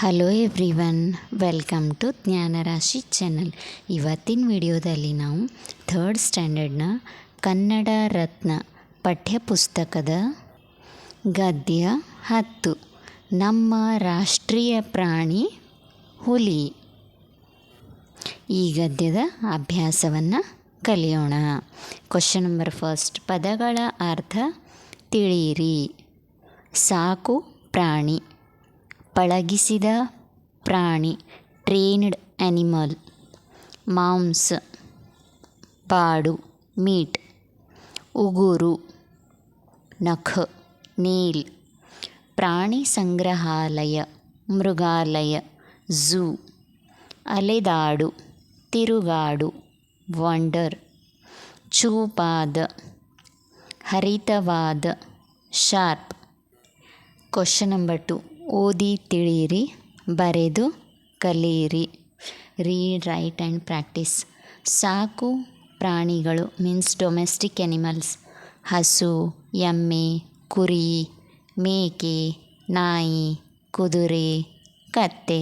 Hello everyone welcome to Jnanarashi channel ಇವತ್ತಿನ ವಿಡಿಯೋದಲ್ಲಿ ನಾವು ಥರ್ಡ್ ಸ್ಟ್ಯಾಂಡರ್ಡ್ನ ಕನ್ನಡ ರತ್ನ ಪಠ್ಯಪುಸ್ತಕದ ಗದ್ಯ ಹತ್ತು, ನಮ್ಮ ರಾಷ್ಟ್ರೀಯ ಪ್ರಾಣಿ ಹುಲಿ. ಈ ಗದ್ಯದ ಅಭ್ಯಾಸವನ್ನು ಕಲಿಯೋಣ. ಕ್ವಶನ್ ನಂಬರ್ ಫಸ್ಟ್ ಪದಗಳ ಅರ್ಥ ತಿಳಿಯಿರಿ. ಸಾಕು ಪ್ರಾಣಿ. ಪಳಗಿಸಿದ ಪ್ರಾಣಿ, ಟ್ರೇನ್ಡ್ ಆ್ಯನಿಮಲ್ ಮಾಂಸ, ಪಾಡು, ಮೀಟ್, ಉಗುರು, ನಖ ನೇಲ್ ಪ್ರಾಣಿ ಸಂಗ್ರಹಾಲಯ, ಮೃಗಾಲಯ, ಝೂ, ಅಲೆದಾಡು, ತಿರುಗಾಡು, ವಂಡರ್, ಚೂಪಾದ, ಹರಿತವಾದ, ಶಾರ್ಪ್, ಕ್ವಶನ್ ನಂಬರ್ ಟು. ಓದಿ ತಿಳಿಯಿರಿ ಬರೆದು ಕಲಿಯಿರಿ. ರೀಡ್ ರೈಟ್ ಆ್ಯಂಡ್ ಪ್ರಾಕ್ಟೀಸ್ ಸಾಕು ಪ್ರಾಣಿಗಳು ಮೀನ್ಸ್ ಡೊಮೆಸ್ಟಿಕ್ ಎನಿಮಲ್ಸ್ ಹಸು, ಎಮ್ಮೆ, ಕುರಿ, ಮೇಕೆ, ನಾಯಿ, ಕುದುರೆ, ಕತ್ತೆ.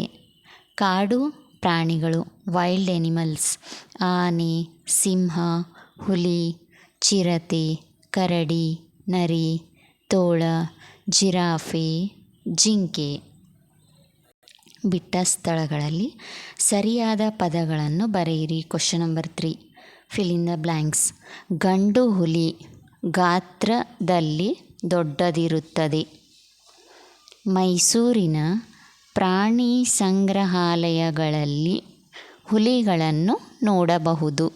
ಕಾಡು ಪ್ರಾಣಿಗಳು ವೈಲ್ಡ್ ಎನಿಮಲ್ಸ್ ಆನೆ, ಸಿಂಹ, ಹುಲಿ, ಚಿರತೆ, ಕರಡಿ, ನರಿ, ತೋಳ, ಜಿರಾಫೆ. ಜಿಂಕೆ ಬಿಟ್ಟ ಸ್ಥಳಗಳಲ್ಲಿ ಸರಿಯಾದ ಪದಗಳನ್ನು ಬರೆಯಿರಿ. Question number three fill in the blanks ಗಂಡು ಹುಲಿ ಗಾತ್ರದಲ್ಲಿ ದೊಡ್ಡದಿರುತ್ತದೆ. ಮೈಸೂರಿನ ಪ್ರಾಣಿ ಸಂಗ್ರಹಾಲಯಗಳಲ್ಲಿ ಹುಲಿಗಳನ್ನು ನೋಡಬಹುದು.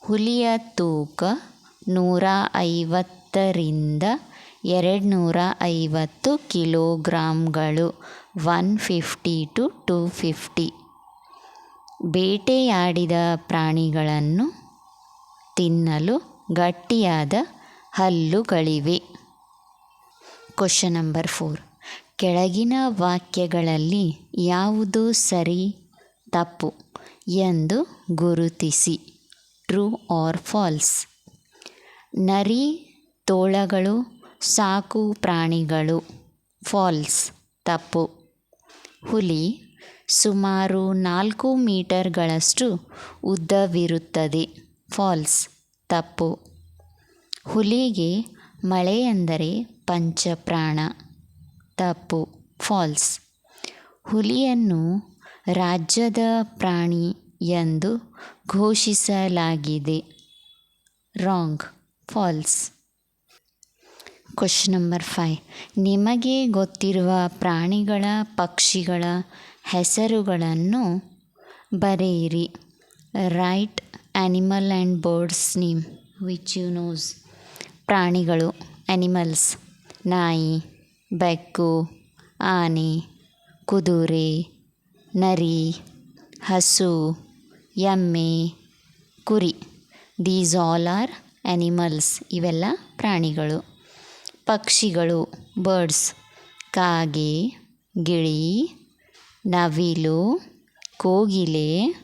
ಹುಲಿಯ ತೂಕ ನೂರ ಐವತ್ತರಿಂದ ಎರಡು ನೂರ ಐವತ್ತು ಕಿಲೋಗ್ರಾಮ್ಗಳು one fifty to two fifty. ಬೇಟೆಯಾಡಿದ ಪ್ರಾಣಿಗಳನ್ನು ತಿನ್ನಲು ಗಟ್ಟಿಯಾದ ಹಲ್ಲುಗಳಿವೆ. ಕ್ವಶನ್ ನಂಬರ್ ಫೋರ್ ಕೆಳಗಿನ ವಾಕ್ಯಗಳಲ್ಲಿ ಯಾವುದು ಸರಿ, ತಪ್ಪು ಎಂದು ಗುರುತಿಸಿ. ಟ್ರೂ ಆರ್ ಫಾಲ್ಸ್ ನರಿ ತೋಳಗಳು ಸಾಕು ಪ್ರಾಣಿಗಳು, ಫಾಲ್ಸ್, ತಪ್ಪು. ಹುಲಿ ಸುಮಾರು ನಾಲ್ಕು ಮೀಟರ್ಗಳಷ್ಟು ಉದ್ದವಿರುತ್ತದೆ, ಫಾಲ್ಸ್, ತಪ್ಪು. ಹುಲಿಗೆ ಮಳೆ ಎಂದರೆ ಪಂಚಪ್ರಾಣ, ತಪ್ಪು, ಫಾಲ್ಸ್. ಹುಲಿಯನ್ನು ರಾಜ್ಯದ ಪ್ರಾಣಿ ಎಂದು ಘೋಷಿಸಲಾಗಿದೆ, wrong, false. Question number five ನಿಮಗೆ ಗೊತ್ತಿರುವ ಪ್ರಾಣಿಗಳ ಪಕ್ಷಿಗಳ ಹೆಸರುಗಳನ್ನು ಬರೆಯಿರಿ. Write animal and birds name which you knows ಪ್ರಾಣಿಗಳು ಆ್ಯನಿಮಲ್ಸ್ ನಾಯಿ, ಬೆಕ್ಕು, ಆನೆ, ಕುದುರೆ, ನರಿ, ಹಸು, ಎಮ್ಮೆ, ಕುರಿ. ದೀಸ್ ಆಲ್ ಆರ್ ಆ್ಯನಿಮಲ್ಸ್ ಇವೆಲ್ಲ ಪ್ರಾಣಿಗಳು. ಪಕ್ಷಿಗಳು ಬರ್ಡ್ಸ್ ಕಾಗೆ, ಗಿಳಿ, ನವಿಲು, ಕೋಗಿಲೆ,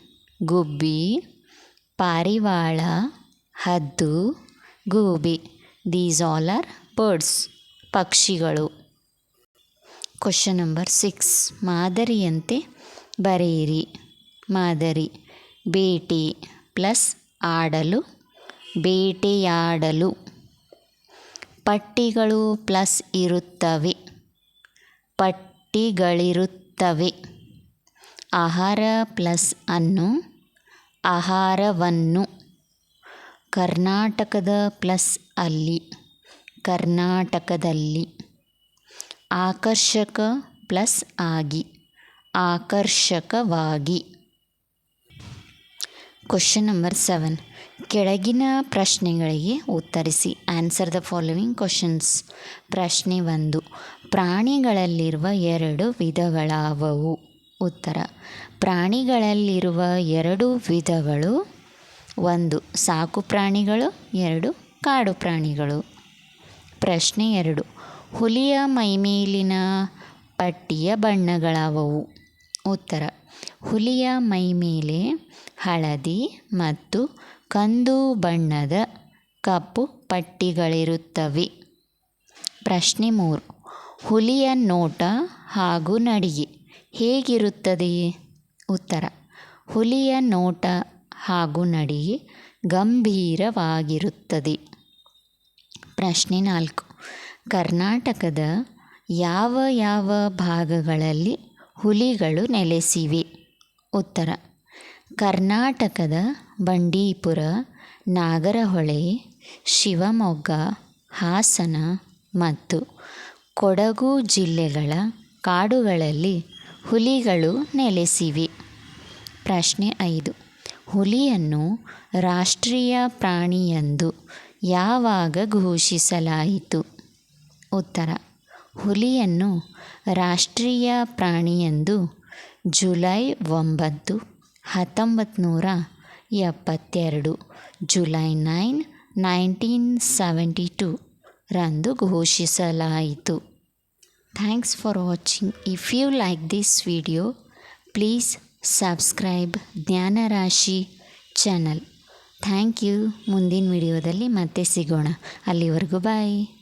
ಗುಬ್ಬಿ, ಪಾರಿವಾಳ, ಹದ್ದು, ಗೂಬಿ. ದೀಸ್ ಆಲ್ ಆರ್ ಬರ್ಡ್ಸ್ ಪಕ್ಷಿಗಳು. ಕ್ವಶನ್ ನಂಬರ್ ಸಿಕ್ಸ್ ಮಾದರಿಯಂತೆ ಬರೆಯಿರಿ. ಮಾದರಿ. ಬೇಟೆ ಪ್ಲಸ್ ಆಡಲು. ಬೇಟೆಯಾಡಲು. ಪಟ್ಟಿಗಳು ಪ್ಲಸ್ ಇರುತ್ತವೆ. ಪಟ್ಟಿಗಳಿರುತ್ತವೆ. ಆಹಾರ ಪ್ಲಸ್ ಅನ್ನು, ಆಹಾರವನ್ನು. ಕರ್ನಾಟಕದ ಪ್ಲಸ್ ಅಲ್ಲಿ, ಕರ್ನಾಟಕದಲ್ಲಿ. ಆಕರ್ಷಕ ಪ್ಲಸ್ ಆಗಿ, ಆಕರ್ಷಕವಾಗಿ. ಕ್ವಶನ್ ನಂಬರ್ ಸೆವೆನ್ ಕೆಳಗಿನ ಪ್ರಶ್ನೆಗಳಿಗೆ ಉತ್ತರಿಸಿ. ಆನ್ಸರ್ ದ ಫಾಲೋವಿಂಗ್ ಕ್ವಶನ್ಸ್ ಪ್ರಶ್ನೆ ಒಂದು. ಪ್ರಾಣಿಗಳಲ್ಲಿರುವ ಎರಡು ವಿಧಗಳಾವವು. ಉತ್ತರ. ಪ್ರಾಣಿಗಳಲ್ಲಿರುವ ಎರಡು ವಿಧಗಳು ಒಂದು, ಸಾಕು ಪ್ರಾಣಿಗಳು, ಎರಡು, ಕಾಡು ಪ್ರಾಣಿಗಳು. ಪ್ರಶ್ನೆ ಎರಡು. ಹುಲಿಯ ಮೈಮೇಲಿನ ಪಟ್ಟಿಯ ಬಣ್ಣಗಳಾವವು. ಉತ್ತರ. ಹುಲಿಯ ಮೈಮೇಲೆ ಹಳದಿ ಮತ್ತು ಕಂದು ಬಣ್ಣದ ಕಪ್ಪು ಪಟ್ಟಿಗಳಿರುತ್ತವೆ. ಪ್ರಶ್ನೆ ಮೂರು. ಹುಲಿಯ ನೋಟ ಹಾಗೂ ನಡಿಗೆ ಹೇಗಿರುತ್ತದೆ ಉತ್ತರ. ಹುಲಿಯ ನೋಟ ಹಾಗೂ ನಡಿಗೆ ಗಂಭೀರವಾಗಿರುತ್ತದೆ. ಪ್ರಶ್ನೆ ನಾಲ್ಕು. ಕರ್ನಾಟಕದ ಯಾವ ಯಾವ ಭಾಗಗಳಲ್ಲಿ ಹುಲಿಗಳು ನೆಲೆಸಿವೆ. ಉತ್ತರ. ಕರ್ನಾಟಕದ ಬಂಡೀಪುರ, ನಾಗರಹೊಳೆ, ಶಿವಮೊಗ್ಗ, ಹಾಸನ ಮತ್ತು ಕೊಡಗು ಜಿಲ್ಲೆಗಳ ಕಾಡುಗಳಲ್ಲಿ ಹುಲಿಗಳು ನೆಲೆಸಿವೆ. ಪ್ರಶ್ನೆ ಐದು. ಹುಲಿಯನ್ನು ರಾಷ್ಟ್ರೀಯ ಪ್ರಾಣಿಯೆಂದು ಯಾವಾಗ ಘೋಷಿಸಲಾಯಿತು? ಉತ್ತರ. ಹುಲಿಯನ್ನು ರಾಷ್ಟ್ರೀಯ ಪ್ರಾಣಿಯೆಂದು ಜುಲೈ ಒಂಬತ್ತು ಹತ್ತೊಂಬತ್ತು ನೂರ ಎಪ್ಪತ್ತೆರಡು, July nine, nineteen seventy two ರಂದು ಘೋಷಿಸಲಾಯಿತು. Thanks for watching. If you like this video, please subscribe Jnanarashi channel. Thank you. ಮುಂದಿನ ವಿಡಿಯೋದಲ್ಲಿ ಮತ್ತೆ ಸಿಗೋಣ. ಅಲ್ಲಿವರೆಗೂ ಬಾಯ್.